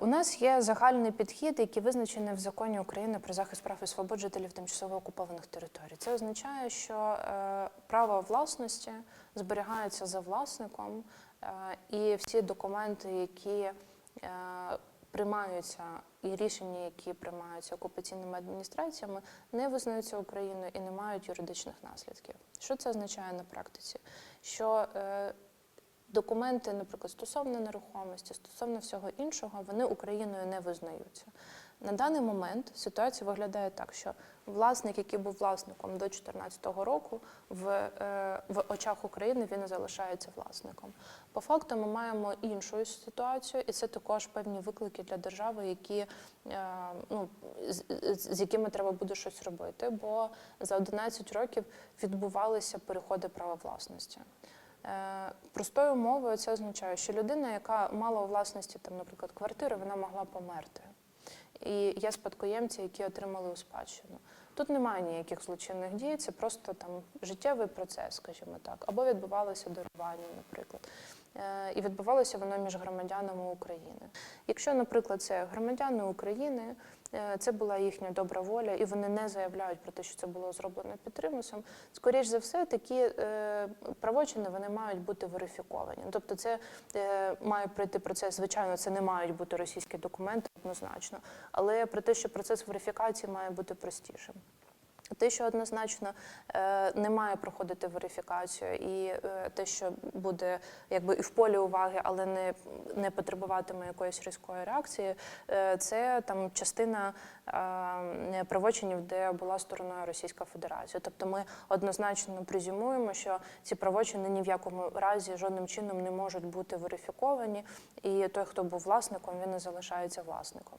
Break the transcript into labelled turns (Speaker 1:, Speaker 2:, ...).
Speaker 1: У нас є загальний підхід, який визначений в законі України про захист прав і свобод жителів тимчасово окупованих територій. Це означає, що е, право власності зберігається за власником, е, і всі документи, які е, приймаються, і рішення, які приймаються окупаційними адміністраціями, не визнаються Україною і не мають юридичних наслідків. Що це означає на практиці? Що документи, наприклад, стосовно нерухомості, стосовно всього іншого, вони Україною не визнаються. На даний момент ситуація виглядає так, що власник, який був власником до 2014 року, в, е, в очах України він залишається власником. По факту ми маємо іншу ситуацію, і це також певні виклики для держави, які, е, ну, з, з- якими треба буде щось робити, бо за 11 років відбувалися переходи права власності. Е, Простою мовою це означає, що людина, яка мала у власності, там, наприклад, квартири, вона могла померти. І є спадкоємці, які отримали у спадщину. Тут немає ніяких злочинних дій, це просто там життєвий процес, скажімо так, або відбувалося дарування, наприклад. Е, І відбувалося воно між громадянами України. Якщо, наприклад, це громадяни України, е, це була їхня добра воля, і вони не заявляють про те, що це було зроблено під примусом, скоріш за все, такі е, правочини вони мають бути верифіковані. Тобто, це має пройти процес. Звичайно, це не мають бути російські документи однозначно, але про те, що процес верифікації має бути простішим. Те, що однозначно е, не має проходити верифікацію, і е, те, що буде якби і в полі уваги, але не, не потребуватиме якоїсь різкої реакції, е, це там частина правочинів, де була стороною Російська Федерація. Тобто ми однозначно презюмуємо, що ці правочини ні в якому разі жодним чином не можуть бути верифіковані, і той, хто був власником, він і залишається власником.